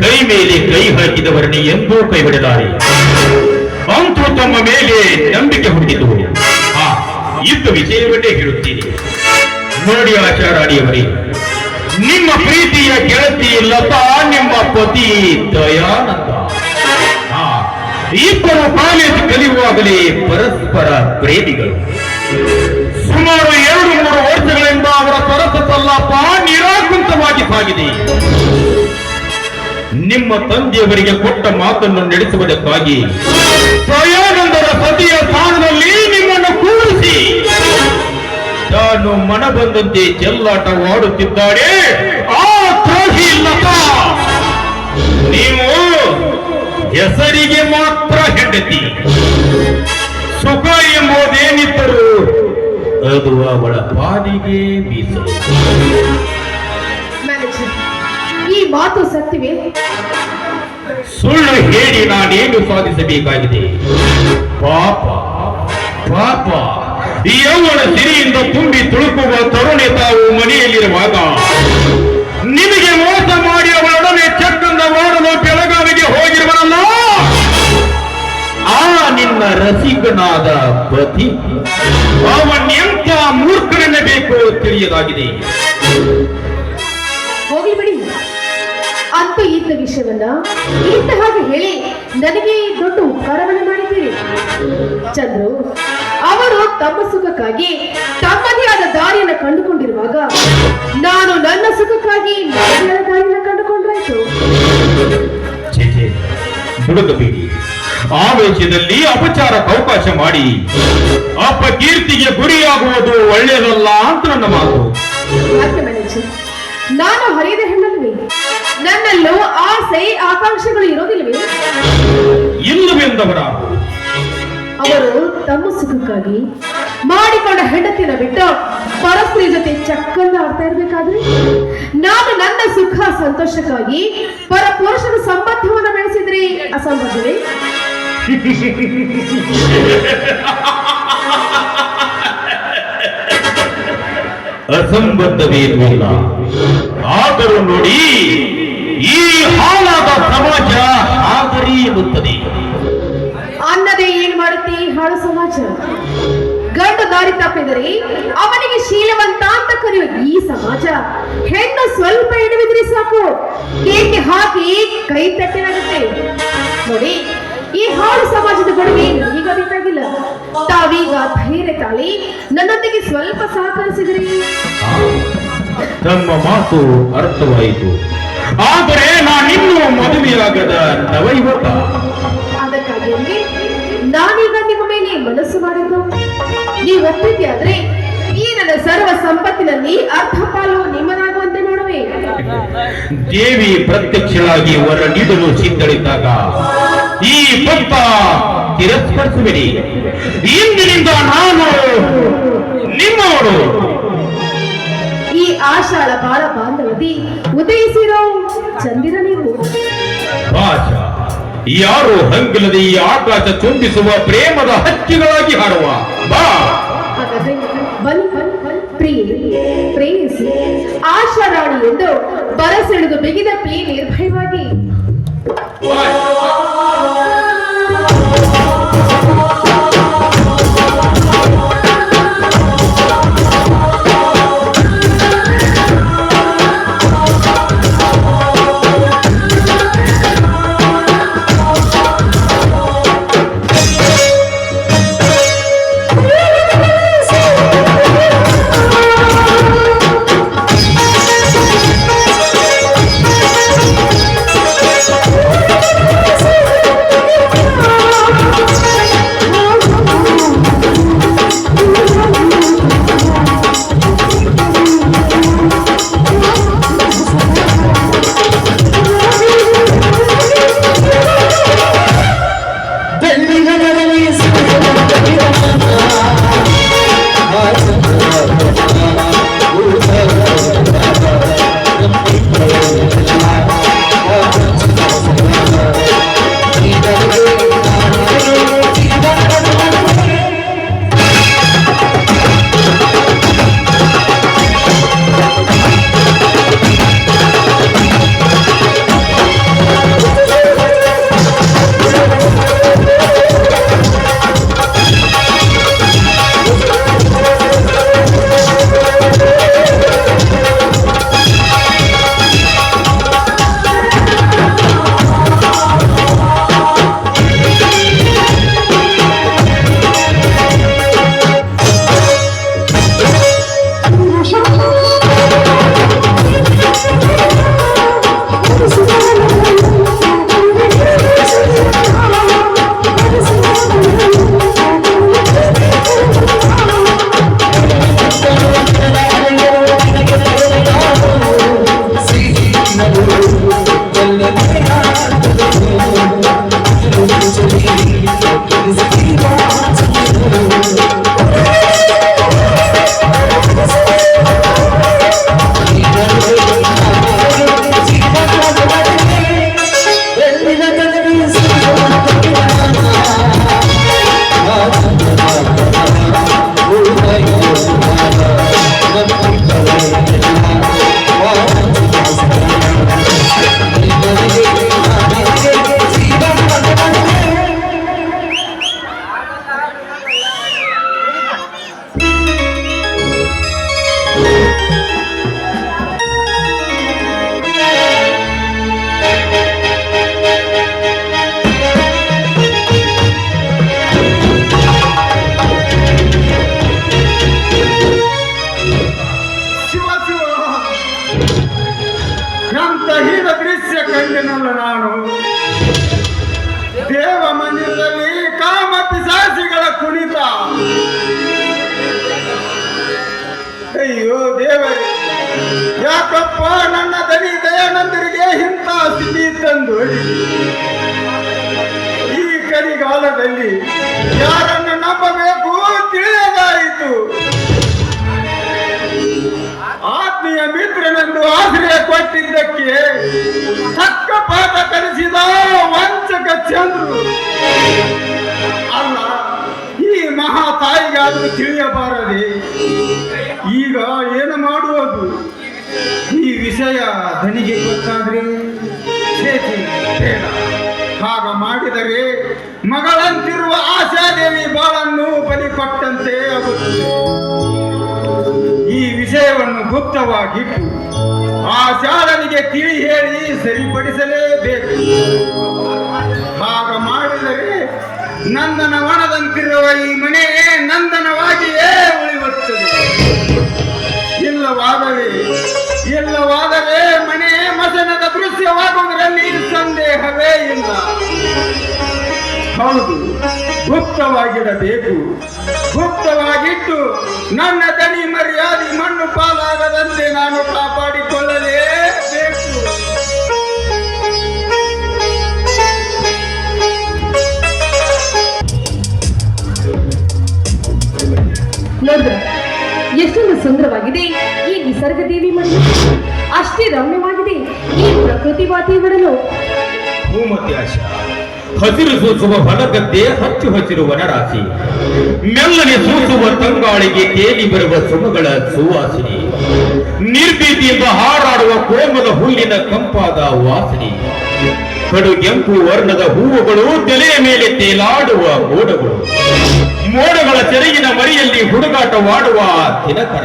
ಕೈ ಮೇಲೆ ಕೈ ಹಾಕಿದವರನ್ನೇ ಎಂದೂ ಕೈ ಬಿಡಲಾರೆ ಅಂತೂ ತಮ್ಮ ಮೇಲೆ ನಂಬಿಕೆ ಹುಟ್ಟಿತು. ಆ ಇದ್ದ ವಿಷಯವನ್ನೇ ಹೇಳುತ್ತೀನಿ. ನೋಡಿ ಆಚಾರಾಣಿಯವರೇ ನಿಮ್ಮ ಪ್ರೀತಿಯ ಗೆಳತಿ ಲತಾ, ನಿಮ್ಮ ಪತಿ ದಯಾನಂದ. ಇಬ್ಬರು ಕಾಲೇಜು ಕಲಿಯುವಾಗಲೇ ಪರಸ್ಪರ ಪ್ರೇಮಿಗಳು. ಸುಮಾರು ಅವರ ನಿರಾಕುಂತವಾಗಿ ಸಾಗಿದೆ ನಿಮ್ಮ ತಂದೆಯವರಿಗೆ ಕೊಟ್ಟ ಮಾತನ್ನು ನಡೆಸುವುದಕ್ಕಾಗಿ ದಯಾನಂದರ ಸತಿಯ ಸ್ಥಾನದಲ್ಲಿ ನಿಮ್ಮನ್ನು ಕೂರಿಸಿ. ತಾನು ಮನ ಬಂದಂತೆ ಚೆಲ್ಲಾಟವಾಡುತ್ತಿದ್ದಾಳೆ. ಆ ಲತಾ ನೀವು ಹೆಸರಿಗೆ ಮಾತ್ರ ಹೆಂಡತಿ. ಸುಖ ಎಂಬುದೇನಿದ್ದರೂ ಅದು ಅವಳ ಪಾಲಿಗೆ ಮೀಸಲು. ಈ ಮಾತು ಸತ್ಯವೇ? ಸುಳ್ಳು ಹೇಳಿ ನಾನೇನು ಸಾಧಿಸಬೇಕಾಗಿದೆ? ಪಾಪ ಪಾಪ. ಯೌವನ ಸಿರಿಯಿಂದ ತುಂಬಿ ತುಳುಕುವ ತರುಣೆ ತಾವು ಮನೆಯಲ್ಲಿರುವಾಗ ನಿಮಗೆ ಮೋಸ ಮಾಡಿ ಅವಳೊಡನೆ ಚಕ್ಕಂದ ಮಾಡಲು ಬೆಳಗಾವಿಗೆ ಹೋಗಿರುವನಲ್ಲ? ನಿನ್ನ ರಸಿಕನಾದ ಪತಿ. ಅವನೆಂತ ಮೂರ್ಖನೆನ್ನಬೇಕು ತಿಳಿಯದಾಗಿದೆ ಹೋಗ್ಲಿ ಬಿಡಿ. ಅಂತೂ ಇದ್ದ ವಿಷಯವನ್ನ ಇಂತ ಹಾಗೆ ಹೇಳಿ ನನಗೆ ದೊಡ್ಡ ಉಪಕಾರವನ್ನು ಮಾಡಿದ್ದೀರಿ. ಚಂದ್ರು ಅವರು ತಮ್ಮ ಸುಖಕ್ಕಾಗಿ ತಮ್ಮದೇ ಆದ ದಾರಿಯನ್ನು ಕಂಡುಕೊಂಡಿರುವಾಗ ನಾನು ನನ್ನ ಸುಖಕ್ಕಾಗಿ ದಾರಿಯನ್ನು ಕಂಡುಕೊಂಡ್ರಾಯ್ತು. ಹುಡುಗಬೇಡಿ ಆವೇಶದಲ್ಲಿ ಅಪಚಾರಕ್ಕೆ ಅವಕಾಶ ಮಾಡಿ ಅಪಕೀರ್ತಿಗೆ ಗುರಿಯಾಗುವುದು ಒಳ್ಳೆಯದಲ್ಲ ಅಂತ ನನ್ನ ಮಾತು. ನಾನು ಹರಿಯದ ಹೆಣ್ಣಲ್ವೇ? ನನ್ನಲ್ಲೂ ಆಸೆ ಆಕಾಂಕ್ಷೆಗಳು ಇರೋದಿಲ್ವೇ? ಇಲ್ಲವೆಂದವರ ಅವರು ತಮ್ಮ ಸುಖಕ್ಕಾಗಿ ಮಾಡಿಕೊಂಡ ಹೆಂಡತಿನ ಬಿಟ್ಟು ಪರಸ್ತ್ರೀ ಜೊತೆ ಚಕ್ಕಂದ ಆಡ್ತಾ ಇರ್ಬೇಕಾದ್ರೆ? ನಾನು ನನ್ನ ಸುಖ ಸಂತೋಷಕ್ಕಾಗಿ ಪರ ಪುರುಷನ ಸಂಬಂಧವನ್ನು ಬೆಳೆಸಿದ್ರೆ ಅಸಂಬದ್ಧವೇ ಆದರೂ ನೋಡಿ ಈ ಹಾಳಾದ ಸಮಾಜ ಹಾಗರಿ ಎನ್ನುತ್ತದೆ. ಅನ್ನದೇ ಏನ್ ಮಾಡುತ್ತೆ ಈ ಹಾಳು ಸಮಾಜ? ಗಂಡು ದಾರಿ ತಪ್ಪಿದರೆ ಅವನಿಗೆ ಶೀಲವಂತ ಅಂತ ಕರೆಯುವ ಈ ಸಮಾಜ. ಹೆಣ್ಣು ಸ್ವಲ್ಪ ಹಿಡಿದ್ರೆ ಸಾಕು. ಕೇಕೆ ಹಾಕಿ ಕೈ ತಟ್ಟಿನಾಗುತ್ತೆ? ನೋಡಿ. ಈ ಹಾಳು ಸಮಾಜದ ಗಡುವೆ ಈಗ ಬೇಕಾಗಿಲ್ಲ. ತಾವೀಗ ಧೈರ್ಯ ತಾಳಿ ನನ್ನೊಂದಿಗೆ ಸ್ವಲ್ಪ ಸಹಕರಿಸಿದ್ರಿ. ತಮ್ಮ ಮಾತು ಅರ್ಥವಾಯಿತು. ಆದರೆ ನಾನಿನ್ನೂ ಮದುವೆಯಾಗದ ನವಯುವಕ. ಅದಕ್ಕಾಗಿ ನಾನೀಗ ನಿಮ್ಮ ಮೇಲೆ ಮನಸ್ಸು ಮಾಡಿದ್ದು. ನೀವು ಒಪ್ಪಿದ್ದೆ ಆದ್ರೆ ಈ ನನ್ನ ಸರ್ವ ಸಂಪತ್ತಿನಲ್ಲಿ ಅರ್ಧ ಪಾಲು ನಿಮ್ಮದಾಗುವಂತೆ ಮಾಡುವೆ ದೇವಿ ಪ್ರತ್ಯಕ್ಷಳಾಗಿ ವರ ನೀಡಲು ಸಿದ್ಧಳಿದ್ದಾಗ ಈ ಪಂಪ ತಿರಸ್ಕರಿಸುವಿರಿ. ಇಂದಿನಿಂದ ನಾನು ನಿಮ್ಮವರು ಈ ಆಷಾಢ ಬಾಳ ಬಾಂಧವದಿ ಉದಯಿಸಿರೋ ಚಂದಿರ ನೀವು. ಯಾರು ಹಂಗಿಲ್ಲದೆ ಈ ಆಕಾಶ ಚುಂಬಿಸುವ ಪ್ರೇಮದ ಹಕ್ಕಿಗಳಾಗಿ ಹಾಡುವ ಬಾ. ಬನ್ನಿ ಪ್ರಿಯೆ. ಆಶಾರಾಣಿ ಎಂದು ಬರಸೆಳೆದು ಬಿಗಿದಪ್ಪಿ ನಿರ್ಭಯವಾಗಿ. ಕಲಿಗಾಲದಲ್ಲಿ ಯಾರನ್ನು ನಂಬಬೇಕು ತಿಳಿಯದಾಯಿತು. ಆತ್ಮೀಯ ಮಿತ್ರನೆಂದು ಆಶ್ರಯ ಕೊಟ್ಟಿದ್ದಕ್ಕೆ ತಕ್ಕ ಪಾಠ ಕಲಿಸಿದ ವಂಚಕ ಚಂದ್ರು. ಅಲ್ಲ, ಈ ಮಹಾ ತಾಯಿಗಾದರೂ ತಿಳಿಯಬಾರದೆ? ಈಗ ಏನು ಮಾಡುವುದು? ಈ ವಿಷಯ ಧನಿಗೆ ಗೊತ್ತಾದ್ರೆ ಬೇಡ. ಹಾಗ ಮಾಡಿದರೆ ಮಗಳಂತಿರುವ ಆಶಾದೇವಿ ಬಾಳನ್ನು ಬಲಿ ಕೊಟ್ಟಂತೆ ಆಗುತ್ತದೆ ಈ ವಿಷಯವನ್ನು ಗುಪ್ತವಾಗಿಟ್ಟು ಆ ಶಾಲನಿಗೆ ತಿಳಿ ಹೇಳಿ ಸರಿಪಡಿಸಲೇಬೇಕು. ಹಾಗ ಮಾಡಿದರೆ ನಂದನ ವನದಂತಿರುವ ಈ ಮನೆ ನಂದನವಾಗಿಯೇ ಉಳಿಯುತ್ತದೆ. ಇಲ್ಲವಾದರೆ ಇಲ್ಲವಾದರೆ ಮನೆ ಮಸನದ ದೃಶ್ಯವಾಗುವುದರಲ್ಲಿ ಸಂದೇಹವೇ ಇಲ್ಲ. ಹೌದು. ಗುಪ್ತವಾಗಿಡಬೇಕು ಗುಪ್ತವಾಗಿಟ್ಟು ನನ್ನ ದನಿ ಮರ್ಯಾದೆ ಮಣ್ಣು ಪಾಲಾಗದಂತೆ ನಾನು ಕಾಪಾಡಿಕೊಳ್ಳಲೇಬೇಕು. ಎಷ್ಟೊಂದು ಸುಂದರವಾಗಿದೆ. ಈ ನಿಸರ್ಗ ದೇವಿ ಮಣ್ಣು ಅಷ್ಟೇ ರಮ್ಯವಾಗಿದೆ. ಈ ಪ್ರಕೃತಿ ವಾತಾವರಣ ಭೂಮತಿ ಆಶಾ ಹಸಿರು ಸೂಸುವ ಹೊಲಗದ್ದೆ ಹಚ್ಚು ಹಸಿರು ವನರಾಶಿ. ಮೆಲ್ಲನೆ ಸೂಸುವ ತಂಗಾಳಿಗೆ ತೇಲಿ ಬರುವ ಸುಮಗಳ ಸುವಾಸನೆ. ನಿರ್ಭೀತಿಯಿಂದ ಹಾರಾಡುವ ಕೋಮದ ಹುಲ್ಲಿನ ಕಂಪಾದ ವಾಸನೆ. ಕಡುಗೆಂಪು ವರ್ಣದ ಹೂವುಗಳು ತಲೆಯ ಮೇಲೆ ತೇಲಾಡುವ ಮೋಡಗಳು. ಮೋಡಗಳ ತೆರೆಗಿನ ಮರಿಯಲ್ಲಿ ಹುಡುಗಾಟವಾಡುವ ದಿನಕರ.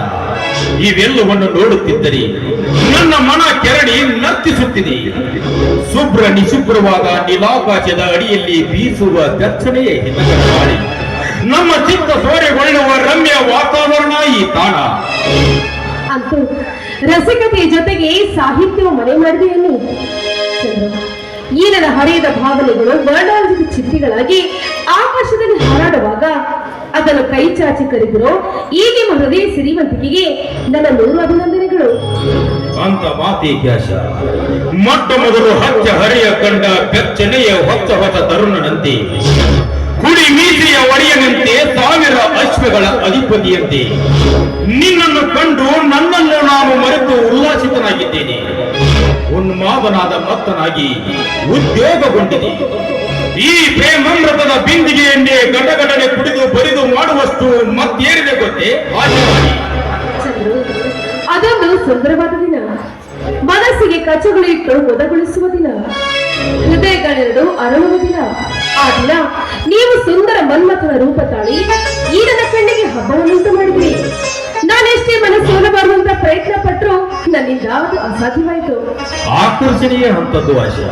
ಇವೆಲ್ಲವನ್ನು ನೋಡುತ್ತಿದ್ದರೆ ನನ್ನ ಮನ ಕೆರಡಿ ನರ್ತಿಸುತ್ತಿದೆ. ಶುಭ್ರ ನಿಶುಭ್ರವಾದ ನೀಲಾಕಾಶದ ಅಡಿಯಲ್ಲಿ ಬೀಸುವ ದರ್ಶನೆಯೇ ಗಾಳಿ ನಮ್ಮ ಚಿತ್ತ ಸೋರೆಗೊಳ್ಳುವ ರಮ್ಯ ವಾತಾವರಣ ಈ ತಾಣ. ರಸಿಕತೆಯ ಜೊತೆಗೆ ಸಾಹಿತ್ಯ ಮನೆ ಮಾಡಿದೆಯನ್ನು ಚಂದ್ರ ಈ ನನ್ನ ಹರಿಯದ ಭಾವನೆಗಳು ವರ್ಣಾಂಜಿತ ಚಿತ್ತಿಗಳಾಗಿ ಆಕಾಶದಲ್ಲಿ ಹಾರಾಡುವಾಗ ಅದನ್ನು ಕೈ ಚಾಚಿ ಕರೆದಿರೋ ಈ ನಿಮ್ಮ ಹೃದಯ ಸಿರಿವಂತಿಕೆಗೆ ನನ್ನ ನೂರು ಅಭಿನಂದನೆಗಳು. ಅಂತ ಮಾತಿ ಕ್ಯಾಶ. ಮೊಟ್ಟ ಮೊದಲು ಹಚ್ಚ ಹರಿಯ ಕಂಡ ಬೆಚ್ಚನೆಯ ಹೊತ್ತ ಹೊಸ ತರುಣನಂತೆ. ಕುಡಿ ಮೀಸೆಯ ಒಡೆಯನಂತೆ ಸಾವಿರ ಅಶ್ವಗಳ ಅಧಿಪತಿಯಂತೆ. ನಿನ್ನನ್ನು ಕಂಡು ನನ್ನನ್ನು ನಾನು ಉನ್ಮಾದನಾದ ಮತ್ತನಾಗಿ ಉದ್ಯೋಗಗೊಂಡಿದೆ. ಈ ಪ್ರೇಮಮೃತದ ಬಿಂದಿಗೆಯನ್ನೇ ಗಡಗಡನೆ ಕುಡಿದು ಬರಿದು ಮಾಡುವಷ್ಟು ಮತ್ತೇರಿದೆ ಗೊತ್ತೇ? ಅದೊಂದು ಸುಂದರವಾದ ದಿನ. ಮನಸ್ಸಿಗೆ ಕಚಗುಳಿಟ್ಟು ಮುದಗೊಳಿಸುವ ದಿನ. ಹೃದಯಗಳೆರಡು ಅರಳುವ ದಿನ. ಆ ದಿನ ನೀವು ಸುಂದರ ಮನ್ಮಥನ ರೂಪ ತಾಳಿ ಈ ನನ್ನ ಕಣ್ಣಿಗೆ ಹಬ್ಬವನ್ನುಂಟು ಮಾಡಿದ್ರಿ ನಾನೆಷ್ಟೇ ಮನಸ್ಸೋಲಬಾರದು ಬರುವಂತ ಪ್ರಯತ್ನ ಪಟ್ಟರು ನನ್ನಿಂದ ಅದು ಅಸಾಧ್ಯವಾಯಿತು. ಆಕರ್ಷಣೀಯ ಹಂತದ್ದು ಆಶಾ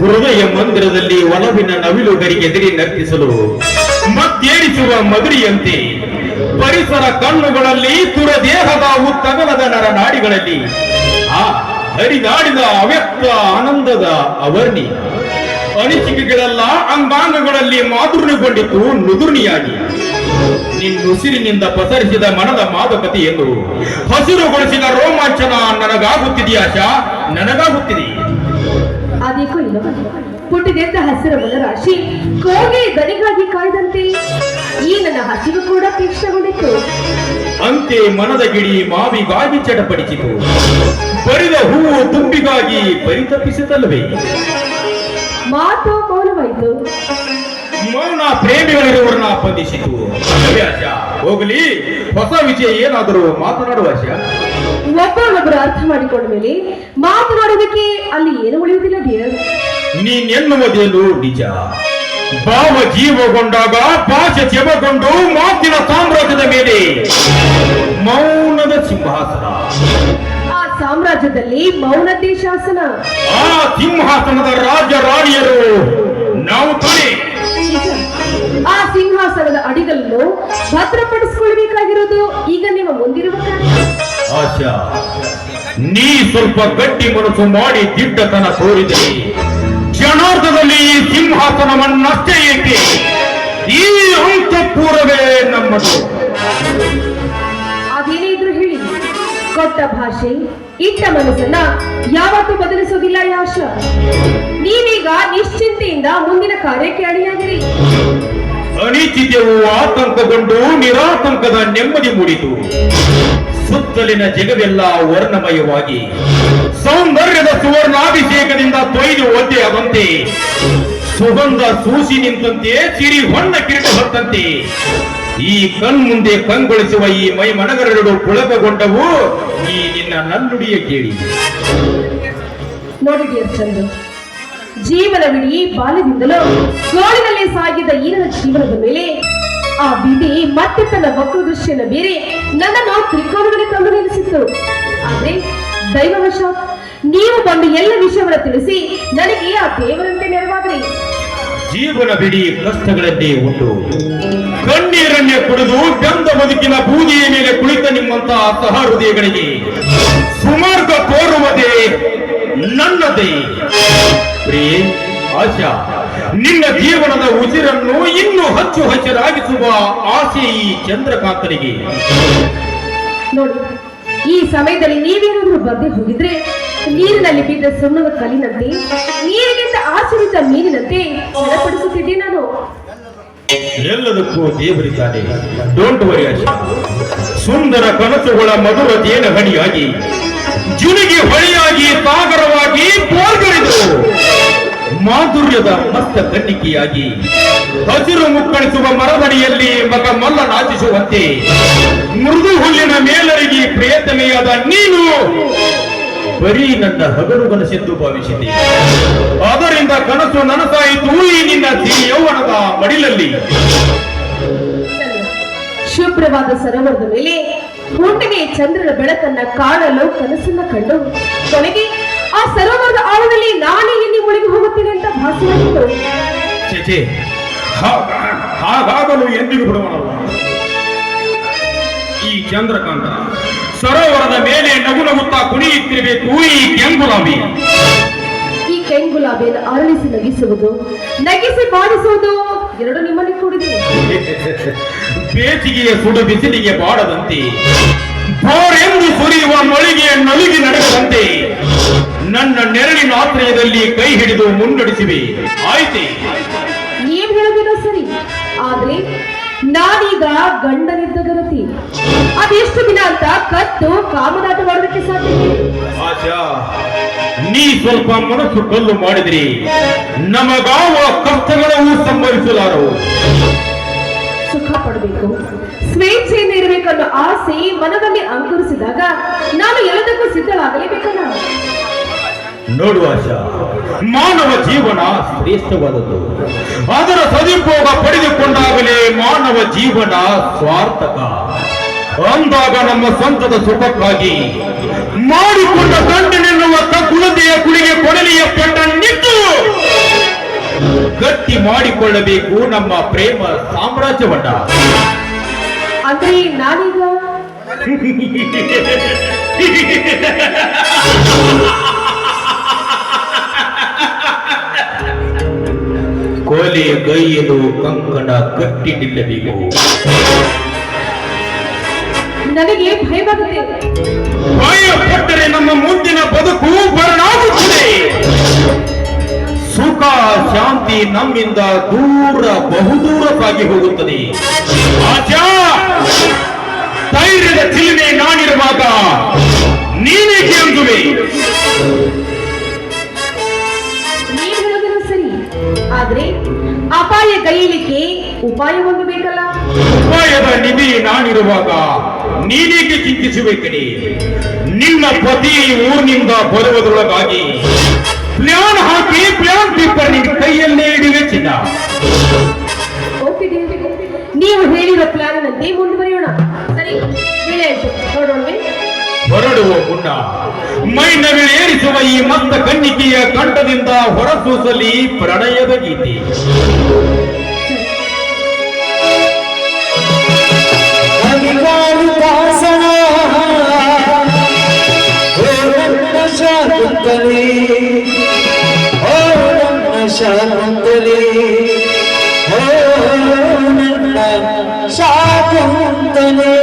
ಹೃದಯ ಮಂದಿರದಲ್ಲಿ ಒಲವಿನ ನವಿಲುಗರಿಗೆದಿರಿ ನರ್ತಿಸಲು ಮತ್ತೇರಿಸುವ ಮದುರಿಯಂತೆ ಪರಿಸರ ಕಣ್ಣುಗಳಲ್ಲಿ ತುರದೇಹದ ಉತ್ತಗಲದ ನರನಾಡಿಗಳಲ್ಲಿ ಆ ಹರಿದಾಡಿದ ಅವ್ಯಕ್ತ ಆನಂದದ ಅವರ್ಣಿ. ಅನಿಸಿಕೆಗಳೆಲ್ಲ ಅಂಗಾಂಗಗಳಲ್ಲಿ ಮಾಧುರ್ಯಗೊಂಡಿತು ನುದುರ್ನಿಯಾಗಿ ನಿನ್ನುಸಿರಿನಿಂದ ಪಸರಿಸಿದ ಮನದ ಮಾತುಕತೆಯನ್ನು ಹಸಿರುಗೊಳಿಸಿದ ರೋಮಾಂಚನ ನನಗಾಗುತ್ತಿದೆಯಾ ಆಶಾ? ನನಗಾಗುತ್ತಿದೆ. ಅದೇಕೋ ಇಲ್ಲ ಪುಟ್ಟಿದೆದ್ದ ಹಸಿರ ಮನರಾಶಿ ಕೋಗೆ ದನಿಗಾಗಿ ಕಾಯ್ದಂತೆ. ಈ ನನ್ನ ಹಸಿರು ಕೂಡ ತೀಕ್ಷ್ಣಗೊಂಡಿತ್ತು. ಅಂತೆ ಮನದ ಗಿಡಿ ಮಾವಿಗಾಗಿ ಚಟಪಡಿಸಿತು ಬರಿದ ಹೂವು ತುಂಬಿಗಾಗಿ ಪರಿತಪಿಸಿತಲ್ಲವೇ? ಮಾತು ಮೌನವಾಯಿತು. ಮೌನ ಪ್ರೇಮಿಗಳಿರುವರನ್ನ ಬಂಧಿಸಿತು ಹೋಗಲಿ. ಹೊಸ ವಿಜಯ ಏನಾದರೂ ಮಾತನಾಡುವ ಆಶಾ? ಒಬ್ಬರೊಬ್ಬರು ಅರ್ಥ ಮಾಡಿಕೊಂಡ ಮೇಲೆ ಮಾತನಾಡೋದಕ್ಕೆ ಅಲ್ಲಿ ಏನು ಉಳಿಯುವುದಿಲ್ಲ ನೀನ್ ಎನ್ನುವುದೇನು ನಿಜ? ಭಾವ ಜೀವಗೊಂಡಾಗ ಭಾಷೆ ಜೀವಗೊಂಡು ಮಾತಿನ ಸಾಮ್ರಾಜ್ಯದ ಮೇಲೆ. ಮೌನದ ಸಿಂಹಾಸನ. ಆ ಸಾಮ್ರಾಜ್ಯದಲ್ಲಿ ಮೌನತೆ ಶಾಸನ. ಆ ಸಿಂಹಾಸನದ ರಾಜ ರಾಣಿಯರು ನಾವು ತಾನೇ. ಸಿಂಹಾಸನದ ಅಡಿಗಲ್ಲು ಭದ್ರಪಡಿಸಿಕೊಳ್ಳಬೇಕಾಗಿರೋದು ಈಗ ನಿಮ್ಮ ಮುಂದಿರುವ ಆಶಾ ನೀ ಸ್ವಲ್ಪ ಗಟ್ಟಿ ಮನಸ್ಸು ಮಾಡಿ ದಿಟ್ಟತನ ತೋರಿದೆ. ಕ್ಷಣಾರ್ಧದಲ್ಲಿ ಈ ಸಿಂಹಾಸನವನ್ನಷ್ಟೇ ಏಕೆ ಈ ಅಂತಃಪೂರವೇ ನಮ್ಮದು. ಅದೇನೇ ಇದ್ರು ಹೇಳಿ ಕೊಟ್ಟ ಭಾಷೆ ಇಟ್ಟ ಮನಸ್ಸನ್ನ ಯಾವತ್ತೂ ಬದಲಿಸೋದಿಲ್ಲ ಯಾಶ ನೀವೀಗ ನಿಶ್ಚಿಂತೆಯಿಂದ ಮುಂದಿನ ಕಾರ್ಯಕ್ಕೆ ಅಣಿಯಾಗಿರಿ ಅನಿಶ್ಚಿತವು ಆತಂಕಗೊಂಡು ನಿರಾತಂಕದ ನೆಮ್ಮದಿ ಮೂಡಿತು. ಸುತ್ತಲಿನ ಜಗವೆಲ್ಲ ವರ್ಣಮಯವಾಗಿ, ಸೌಂದರ್ಯದ ಸುವರ್ಣಾಭಿಷೇಕದಿಂದ ತೊಯ್ದು ಒದ್ದೆಯಾದಂತೆ ಸುಗಂಧ ಸೂಸಿ ನಿಂತಂತೆ, ಸಿರಿ ಹೊಣ್ಣ ಕಿರೀಟ ಹೊತ್ತಂತೆ. ಈ ಕಣ್ಮುಂದೆ ಕಂಗೊಳಿಸುವ ಈ ಮೈ ಮನಗರೆರಡು ಪುಳಕಗೊಂಡವು ಈ ನಿನ್ನ ನನ್ನುಡಿಯ ಕೇಳಿ. ನೋಡಿ ಚಂದ್ರು ಜೀವನವಿಡೀ ಬಾಲ್ಯದಿಂದಲೂ ಸೋಳಿನಲ್ಲಿ ಸಾಗಿದ ಈರನ ಜೀವನದ ಮೇಲೆ ಆ ಬಿಡಿ ಮತ್ತೆ ತನ್ನ ವಕ್ರದೃಶ್ಯನ ಬೇರೆ ನನ್ನನ್ನು ತ್ರಿಕೋನದಲ್ಲಿ ತಂದು ನಿಲ್ಲಿಸಿತ್ತು. ಆದ್ರೆ ದೈವವಶಾತ್, ನೀವು ಬಂದು ಎಲ್ಲ ವಿಷಯವನ್ನ ತಿಳಿಸಿ ನನಗೆ ಆ ದೇವರಂತೆ ನೆರವಾಗಲಿ. ಜೀವನ ಬಿಡಿ ಕಷ್ಟಗಳನ್ನೇ ಉಂಟು. ಕಣ್ಣೀರನ್ನೇ ಕುಡಿದು ಬೆಂದ ಬದುಕಿನ ಬೂದಿಯ ಮೇಲೆ ಕುಳಿತ ನಿಮ್ಮಂತಹ ಸಹೃದಯಗಳಿಗೆ ಸುಮಾರ್ಗ ತೋರುವುದೇ ನನ್ನದೇ ಪ್ರೀ ಆಶಾ ನಿನ್ನ ಜೀವನದ ಉಸಿರನ್ನು ಇನ್ನೂ ಹಚ್ಚು ಹಸಿರಾಗಿಸುವ ಆಸೆ ಈ ಚಂದ್ರಕಾಂತನಿಗೆ. ನೋಡಿ ಈ ಸಮಯದಲ್ಲಿ ನೀವೇನಾದ್ರೂ ಬಗ್ಗೆ ಹೋಗಿದ್ರೆ ನೀರಿನಲ್ಲಿ ಬಿದ್ದ ಸುಣ್ಣದ ಕಲ್ಲಿನಂತೆ ನೀರಿಗಿಂತ ಆಚರಿತ ಮೀನಿನಂತೆ ಚಡಪಡಿಸುತ್ತಿದ್ದೆ ನಾನು. ಎಲ್ಲದಕ್ಕೂ ದೇವರಿದ್ದಾನೆ. ಡೋಂಟ್ ವರಿ ಸುಂದರ ಕನಸುಗಳ ಮಧುರ ಜೇನ ಜುನಿಗೆ ಹೊಳೆಯಾಗಿ ಸಾಗರವಾಗಿ ಪೋರ್ಗರಿದು. ಮಾಧುರ್ಯದ ಮಸ್ತ ಕಣ್ಣಿಕೆಯಾಗಿ ಹಸಿರು ಮುಕ್ಕಳಿಸುವ ಮರದಡಿಯಲ್ಲಿ ಮಗ ಮಲ್ಲ ನಾಚಿಸುವಂತೆ ಮೃದು ಹುಲ್ಲಿನ ಮೇಲರಿಗೆ ಪ್ರೇತನೆಯಾದ ನೀನು ಬರೀ ನನ್ನ ಹಗಲು ಕನಸೆಂದು ಭಾವಿಸಿದೆ. ಅದರಿಂದ ಕನಸು ನನಸಾಯಿತು ಈ ನಿನ್ನ ಯೌವನದ ಮಡಿಲಲ್ಲಿ. ಶುಭ್ರವಾದ ಸರೋವರದ ಮೇಲೆ ಹುಣ್ಣಿಮೆ ಚಂದ್ರನ ಬೆಳಕನ್ನ ಕಾಣಲು ಕನಸನ್ನ ಕಂಡು ಕೊನೆಗೆ ಆ ಸರೋವರದ ಆಳದಲ್ಲಿ ನಾನೇ ಎಲ್ಲಿ ಮುಳುಗಿ ಹೋಗುತ್ತೇನೆ ಅಂತ ಭಾಸವಾಗಿತ್ತು ಚೇಚೆ ಹಾ ಹಾಗಾಗಲು ಎಂದಿಗೂ ಬಿಡುವನಲ್ಲ. ಈ ಚಂದ್ರಕಾಂತ ಸರೋವರದ ಮೇಲೆ ನಗು ನಗುತ್ತಾ ಕುಣಿಯುತ್ತಿರಬೇಕು ಈ ಕೆಂಗುಲಾಬಿ. ಈ ಕೆಂಗುಲಾಬಿಯನ್ನು ಅರಳಿಸಿ ನಗಿಸುವುದು ನಗಿಸಿ ಬಾಡಿಸುವುದು ಎರಡು ನಿಮ್ಮಲ್ಲಿ ಕೂಡಿದೆ ಬೇಸಿಗೆಯ ಸುಡು ಬಿಸಿಲಿಗೆ ಬಾಡದಂತೆ ಬೋರೆಂದು ಸುರಿಯುವ ಮಳಿಗೆಯ ನಲುಗಿ ನಡೆದಂತೆ ನನ್ನ ನೆರಳಿನ ಆಶ್ರಯದಲ್ಲಿ ಕೈ ಹಿಡಿದು ಮುನ್ನಡೆಸಿವೆ. ಆಯ್ತೆ? ನೀವು ಹೇಳಿದ ಸರಿ ಆದ್ರೆ ನಾನೀಗ ಗಂಡನಿದ್ದ ಗರತಿ ಅದೆಷ್ಟು ದಿನ ಅಂತ ಕತ್ತು ಕಾಮನಾಟ ಮಾಡೋದಕ್ಕೆ ಸಾಧ್ಯ ಆಶಾ ನೀ ಸ್ವಲ್ಪ ಮನಸ್ಸು ಕಲ್ಲು ಮಾಡಿದ್ರಿ. ನಮಗಾವ ಕಷ್ಟಗಳನ್ನು ಸಂಭವಿಸಲಾರವು ಸುಖ ಪಡಬೇಕು ಸ್ವೇಚ್ಛೆಯಿಂದ ಇರಬೇಕನ್ನೋ ಆಸೆ ಮನದಲ್ಲಿ ಅಂಕುರಿಸಿದಾಗ ನಾನು ಎಲ್ಲದಕ್ಕೂ ಸಿದ್ಧಳಾಗಲೇಬೇಕಲ್ಲ? ನೋಡು ಆಶಾ. ಮಾನವ ಜೀವನ ಶ್ರೇಷ್ಠವಾದದ್ದು. ಅದರ ಸದುಪಯೋಗ ಪಡೆದುಕೊಂಡಾಗಲೇ ಮಾನವ ಜೀವನ ಸ್ವಾರ್ಥಕ. ಅಂದಾಗ ನಮ್ಮ ಸ್ವಂತದ ಸುಖಕ್ಕಾಗಿ ಮಾಡಿಕೊಂಡ ಗಂಡನೆನ್ನುವ ಕುಲತೆಯ ಕುಳಿಗೆ ಕೊಡಲಿಯ ಪೆಟ್ಟನ್ನಿಟ್ಟು ಗಟ್ಟಿ ಮಾಡಿಕೊಳ್ಳಬೇಕು ನಮ್ಮ ಪ್ರೇಮ ಸಾಮ್ರಾಜ್ಯವನ್ನ. ಅಂದ್ರೆ ನಾನೀಗ? ಕೊಲೆ ಕೈಯಲು ಕಂಕಣ ಕಟ್ಟಿ ನಿಲ್ಲಬೇಕು ನನಗೆ ಭಯವಾಗುತ್ತೆ ನಮ್ಮ ಮುಂದಿನ ಬದುಕು ಬರಲಾಗುತ್ತದೆ. ಸುಖ ಶಾಂತಿ ನಮ್ಮಿಂದ ದೂರ ಬಹುದೂರವಾಗಿ ಹೋಗುತ್ತದೆ. ಧೈರ್ಯದ ಚಿಲುಮೆ ನಾನಿರುವಾಗ ನೀನೇ ಅಂದುವೆ ಆದ್ರೆ ಅಪಾಯ ಗೈಯಲಿಕ್ಕೆ ಉಪಾಯ ಒಂದು ಬೇಕಲ್ಲ ಉಪಾಯದ ನಿಧಿ ನಾನಿರುವಾಗ ನೀನೇಕೆ ಚಿಂತಿಸಬೇಕಡಿ? ನಿನ್ನ ಪತಿ ಊರಿನಿಂದ ಬರುವುದರೊಳಗಾಗಿ ಪ್ಲಾನ್ ಹಾಕಿ ಪ್ಲಾನ್ ಪೇಪರ್ ನಿನ್ನ ಕೈಯಲ್ಲೇ ಇಡುವೆ ಚಿನ್ನ. ನೀವು ಹೇಳಿರೋ ಪ್ಲಾನಿನಂತೆ ಮುಂದುವರಿಯೋಣ. ಸರಿ ಹೇಳಿ ಆಯ್ತು. ನೋಡೋಣವೇ ಹೊರಡುವ ಮುನ್ನ ಮೈನವಿಳೇರಿಸುವ ಈ ಮತ್ತ ಕನ್ನಿಕೆಯ ಕಂಠದಿಂದ ಹೊರಸೂಸಲಿ ಪ್ರಣಯದ ಗೀತೆ ಅಭಿಮಾನಿ ದಾಸನ ಶಾಕುಂತಲೆ ಓ ನನ್ನ ಶಾಕುಂತಲೆ ಓ ನನ್ನ ಶಾಕುಂತಲೆ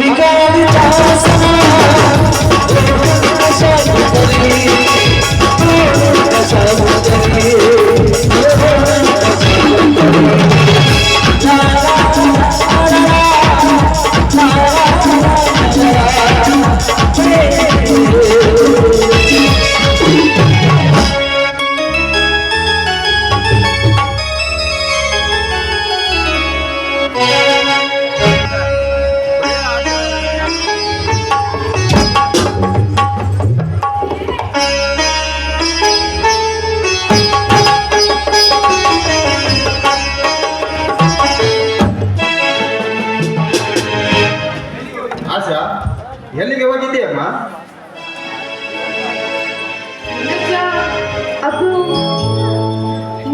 ಅಧಿಕಾರಿ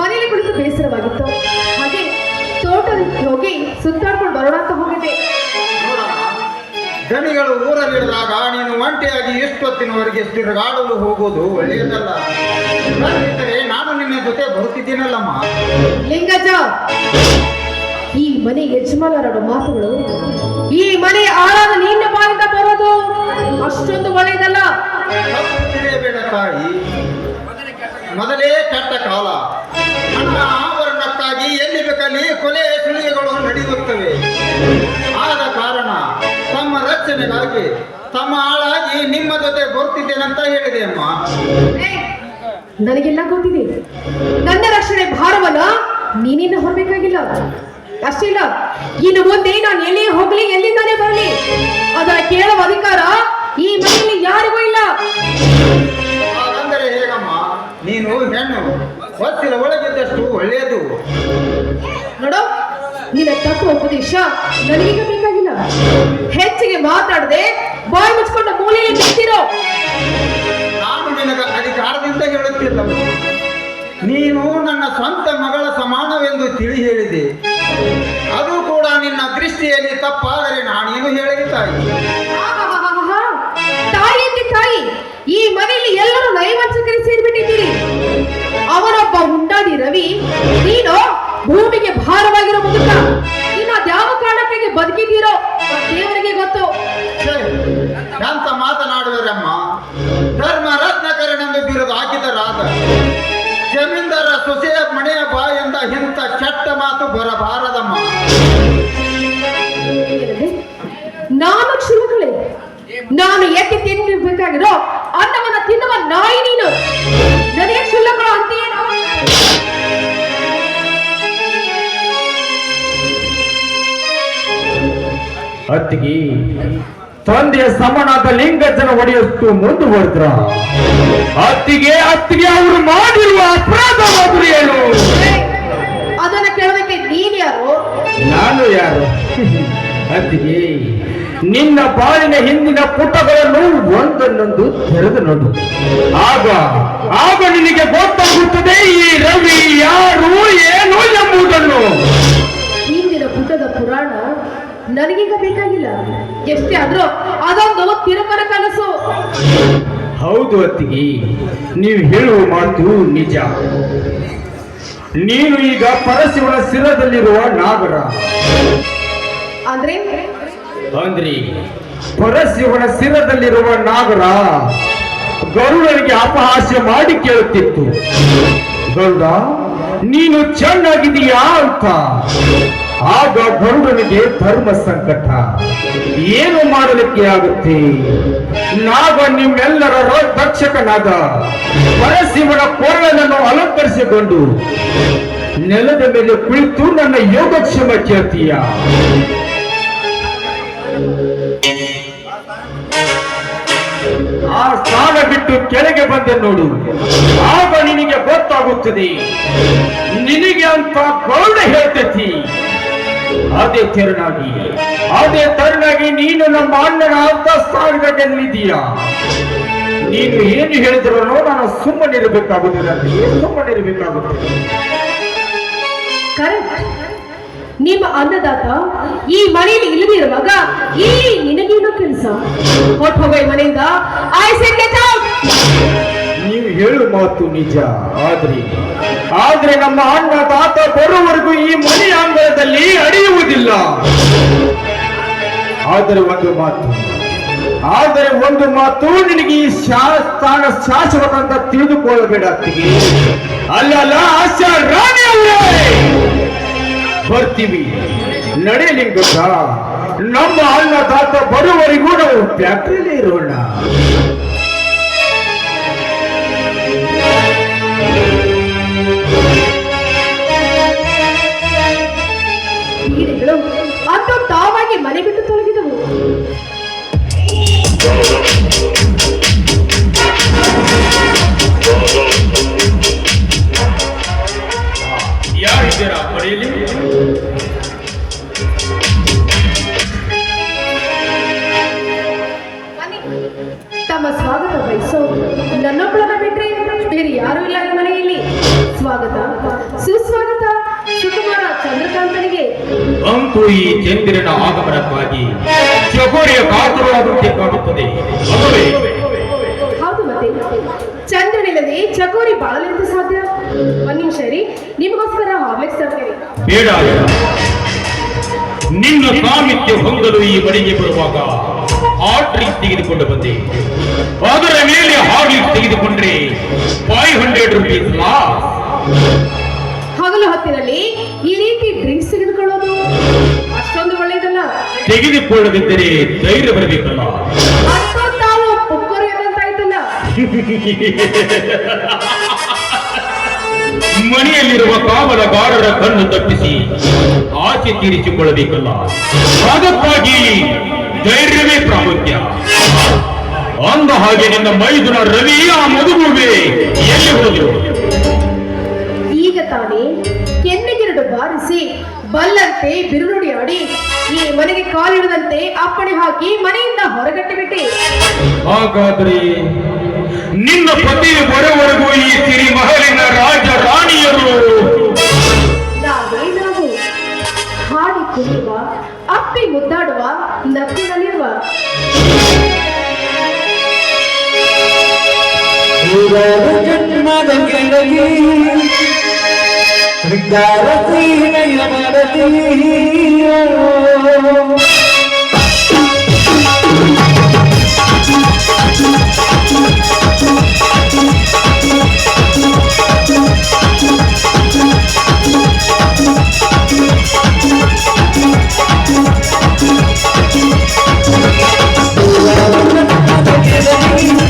ಮನೇಲಿ ಕುಳಿತು ಬೇಸರವಾಗಿತ್ತು. ಹಾಗೆ ತೋಟಕ್ಕೆ ಹೋಗಿ ಸುತ್ತಾಡ್ಕೊಂಡು ಬರೋಣ ಅಂತ ಹೋಗಿದ್ದೆ. ಗಣಿಗಳು ಊರಲ್ಲಿರುವಾಗ ನೀನು ಒಂಟಿಯಾಗಿ ಎಷ್ಟೊತ್ತಿನವರೆಗೆ ತಿರುಗಾಡಲು ಹೋಗೋದು ಒಳ್ಳೆಯದಲ್ಲ. ನಾನು ನಿನ್ನ ಜೊತೆ ಬರುತ್ತಿದ್ದೀನಲ್ಲಮ್ಮ? ಲಿಂಗಜ ಈ ಮನೆ ಯಜಮಾನರ ಮಾತುಗಳು ಈ ಮನೆ ಆಳಾದ ನಿನ್ನ ಬಾಯಿಂದ ಬರೋದು ಅಷ್ಟೊಂದು ಒಳ್ಳೆಯದಲ್ಲ. ಬೇಡ ತಾಯಿ. ಮೊದಲೇ ಕೆಟ್ಟ ಕಾಲ. ಅಂತ ಆವರಣಕ್ಕಾಗಿ ಎಲ್ಲಿ ಬೇಕಲ್ಲಿ ಕೊಲೆ ಸುಳಿಗೆಗಳು ನಡೆಯುತ್ತವೆ. ಆದ ಕಾರಣ ತಮ್ಮ ರಚನೆಗಾಗಿ ತಮ್ಮ ಆಳಾಗಿ ನಿಮ್ಮ ಜೊತೆ ಬರ್ತಿದ್ದೇನಂತ ಹೇಳಿದೆ ಅಮ್ಮ. ನನಗೆಲ್ಲ ಗೊತ್ತಿದೆ. ನನ್ನ ರಕ್ಷಣೆ ಭಾರವಲ್ಲ, ನೀನಿನ್ನ ಹೊರಬೇಕಾಗಿಲ್ಲ. ಅಷ್ಟೇ ಇಲ್ಲ, ಇನ್ನು ಮುಂದೆ ನಾನು ಎಲ್ಲಿ ಹೋಗ್ಲಿ, ಎಲ್ಲಿಂದಾನೆ ಬರಲಿ. ಅದರ ಕೇಳುವ ಅಧಿಕಾರ ಈ ಮನೆಯಲ್ಲಿ ಯಾರಿಗೂ ಇಲ್ಲ. ನೀನು ಹೆಣ್ಣು. ಹೊತ್ತಿನ ಒಳಗಿದ್ದಷ್ಟು ಒಳ್ಳೆಯದು. ನೋಡು ನಿನ್ನ ತಪ್ಪು ಉಪದೇಶ. ನನಗೀಗ ಬೇಕಾಗಿಲ್ಲ. ಹೆಚ್ಚಿಗೆ ಮಾತಾಡದೆ ಬಾಯಿ ಮುಚ್ಕೊಂಡು ಮೂಲೆಯಲ್ಲಿ ನಿಂತಿರೋ. ನಾನು ನಿನಗ ಅಧಿಕಾರದಿಂದ ಹೇಳುತ್ತಿಲ್ಲ. ನೀನು ನನ್ನ ಸ್ವಂತ ಮಗಳ ಸಮಾನವೆಂದು ತಿಳಿ ಹೇಳಿದೆ. ಅದು ಕೂಡ ನಿನ್ನ ದೃಷ್ಟಿಯಲ್ಲಿ ತಪ್ಪಾದರೆ ನಾನೇನು ಹೇಳಿದ ತಾಯಿ ತಾಯಿ ತಾಯಿ ಈ ಮನೆಯಲ್ಲಿ ಎಲ್ಲರೂ ನೈವಂಚಕರಿ ಸೇರಿಬಿಟ್ಟಿದ್ದೀರಿ. ಅವರೊಬ್ಬ ಉಂಡಾಡಿ ರವಿ ನೀನು ಭೂಮಿಗೆ ಭಾರವಾಗಿರೋ ಮುದುಕ ಇನ್ನು ಯಾವ ಕಾರಣಕ್ಕೆ ಬದುಕಿದ್ದೀರೋ ದೇವರಿಗೆ ಗೊತ್ತು. ಅಂತ ಮಾತನಾಡುವರಮ್ಮ ಧರ್ಮ ರತ್ನಕರನೆಂದು ಬಿರುದು ಹಾಕಿದರಾದ ಜಮೀನ್ದಾರ ಸೊಸೆಯ ಮನೆಯ ಬಾಯಿಂದ ಇಂಥ ಕೆಟ್ಟ ಮಾತು ಬರಬಾರದಮ್ಮ? ನಾನು ಕ್ಷುಲಕಳೆ ನಾನು ಎತ್ತಿ ತಿನ್ನಬೇಕಾಗಿರೋ ಅತ್ತಿಗೆ ತಂದೆಯ ಸಮನಾದ ಲಿಂಗಜನ ಒಡೆಯಷ್ಟು ಮುಂದುವರೆದ್ರ ಅತ್ತಿಗೆ ಅತ್ತಿಗೆ ಅವರು ಮಾಡಿರುವ ಅಪರಾಧ ಏನು? ಅದನ್ನ ಕೇಳೋದಕ್ಕೆ ನೀನು ಯಾರು? ನಾನು ಯಾರು? ಅತ್ತಿಗೆ ನಿನ್ನ ಬಾಳಿನ ಹಿಂದಿನ ಪುಟಗಳನ್ನು ಒಂದನ್ನೊಂದು ತೆರೆದು ನೋಡು. ಆಗ ಆಗ ನಿನಗೆ ಗೊತ್ತಾಗುತ್ತದೆ ಈ ರವಿ ಯಾರು ಏನು ಎಂಬುದನ್ನು. ಹಿಂದಿನ ಪುಟದ ಪುರಾಣ ನನಗೀಗ ಬೇಕಾಗಿಲ್ಲ. ಎಷ್ಟೇ ಆದ್ರೂ ಅದೊಂದು ತಿರುಕರ ಕನಸು. ಹೌದು ಅತ್ತಿಗೆ ನೀವು ಹೇಳುವ ಮಾತು ನಿಜ. ನೀನು ಈಗ ಪರಶಿವನ ಶಿರದಲ್ಲಿರುವ ನಾಗರ. ಅಂದ್ರೆ? ಅಂದ್ರೆ ಪರಶಿವನ ಶಿರದಲ್ಲಿರುವ ನಾಗರ ಗರುಡನಿಗೆ ಅಪಹಾಸ್ಯ ಮಾಡಿ ಕೇಳುತ್ತಿತ್ತು. ಗರುಡ ನೀನು ಚೆನ್ನಾಗಿದೀಯಾ ಅಂತ. ಆಗ ಗರುಡನಿಗೆ ಧರ್ಮ ಸಂಕಟ. ಏನು ಮಾಡಲಿಕ್ಕೆ ಆಗುತ್ತೆ? ನಾವ ನಿಮ್ಮೆಲ್ಲರ ರಕ್ಷಕನಾದ ಪರಸಿಂಹನ ಕೊರಳನ್ನು ಅಲಂಕರಿಸಿಕೊಂಡು ನೆಲದ ಮೇಲೆ ಕುಳಿತು ನನ್ನ ಯೋಗಕ್ಷೇಮ ಕೇಳ್ತೀಯ. ಆ ಸ್ಥಾನ ಬಿಟ್ಟು ಕೆಳಗೆ ಬಂದೆ ನೋಡು. ಆಗ ನಿನಗೆ ಗೊತ್ತಾಗುತ್ತದೆ. ನಿನಗೆ ಅಂತ ಗೌಡ ಹೇಳ್ತೈತಿ. ಅದೇ ತೆರನಾಗಿ. ಅದೇ ತರನಾಗಿ ನೀನು ನಮ್ಮ ಅಣ್ಣನ ಸ್ಥಾನದಲ್ಲಿದ್ದೀಯ ನೀನು ಏನು ಹೇಳಿದ್ರು ನಾನು ಸುಮ್ಮನಿರಬೇಕಾಗುತ್ತದೆ ಸುಮ್ಮನಿರಬೇಕಾಗುತ್ತದೆ ನಿಮ್ಮ ಅನ್ನದಾತ, ಈ ಮನೆಯಲ್ಲಿ ಇಲ್ಲದಿರುವಾಗ ಇಲ್ಲಿ ನಿನಗೇನು ಕೆಲಸ? ಹೊಟ್ಟು ಹೋಗೋ ಮನೆಯಿಂದ. ಐ ಸೆಟ್ ಔಟ್ ನೀವು ಹೇಳುವ ಮಾತು ನಿಜ, ಆದ್ರೆ ಆದ್ರೆ ನಮ್ಮ ಅಣ್ಣ ತಾತ ಬರುವವರೆಗೂ ಈ ಮನೆ ಅಂಗಳದಲ್ಲಿ ಅಡಿಯುವುದಿಲ್ಲ ಆದರೆ ಒಂದು ಮಾತು, ಆದರೆ ಒಂದು ಮಾತು ನಿನಗೆ ಈ ಶಾ- ಸ್ಥಾನ ಶಾಶ್ವತ ಅಂತ ತಿಳಿದುಕೊಳ್ಳಬೇಡ ಅತ್ತಿಗೆ. ಅಲ್ಲ ಅಲ್ಲ ರಾಣಿ ಬರ್ತೀವಿ. ನಡೆಯಲಿಂಗಕ್ಕ ನಮ್ಮ ಅಣ್ಣ ತಾತ ಬರುವವರೆಗೂ ನಾವು ಫ್ಯಾಕ್ಟ್ರಿಲೇ ಇರೋಣ. ನಿನ್ನ ಸಾಮಿತ್ಯ ಹೊಂದಲು ಈ ಮನೆಗೆ ಬರುವಾಗ ಹಾರ್ಲಿಕ್ಸ್ ತೆಗೆದುಕೊಂಡು ಬಂದೆ. ಅದರ ಮೇಲೆ ಹಾರ್ಲಿಕ್ಸ್ ತೆಗೆದುಕೊಂಡ್ರೆ ಫೈವ್ ಹಂಡ್ರೆಡ್ ರುಪೀಸ್ ಹಗಲು ಹೊತ್ತಿನಲ್ಲಿ ಈ ರೀತಿ ಡ್ರಿಂಕ್ಸ್ ತೆಗೆದುಕೊಳ್ಳೋದು? ಅಷ್ಟೊಂದು ಒಳ್ಳೆಯದಲ್ಲ. ತೆಗೆದುಕೊಳ್ಳದಿದ್ದರೆ ಧೈರ್ಯ ಬರಬೇಕಲ್ಲ. ತಾವು ಪುಕ್ಕರು ಎಂದಂತಾಯ್ತಲ್ಲ ಮನೆಯಲ್ಲಿರುವ ಕಾವಲಗಾರರ ಕಣ್ಣು ತಪ್ಪಿಸಿ ಆಚೆ ತೀರಿಸಿಕೊಳ್ಳಬೇಕಲ್ಲ. ಅದಕ್ಕಾಗಿ ಧೈರ್ಯವೇ ಪ್ರಾಮುಖ್ಯ. ಅಂದ ಹಾಗೆ ನಿನ್ನ ಮೈದುನ ರವಿ ಆ ಮದುವೆ ಎಲ್ಲಿ ಹೋದರು ಈಗ ತಾನೇ ಕೆನ್ನೆಗೆರಡು ಬಾರಿಸಿ ಬಲ್ಲಂತೆ ಬಿರುನುಡಿ ಆಡಿ ಈ ಮನೆಗೆ ಕಾಲಿಡದಂತೆ ಅಪ್ಪಣೆ ಹಾಕಿ ಮನೆಯಿಂದ ಹೊರಗಟ್ಟಿಬಿಟ್ಟೆ. ಹಾಗಾದ್ರೆ ನಿನ್ನ ಪತಿ ಬರುವವರೆಗೂ ಈ ಸಿರಿ ಮಹಲಿನ ರಾಜ ಅಪ್ಪಿ ಮುದ್ದಾಡುವ ನಕ್ಕಿನಲ್ಲಿರುವ. ನೂರಾರು ಜನ್ಮದ ಕೆಳಗೆ ಜನ್ಮದ ಕೆಳಗೆ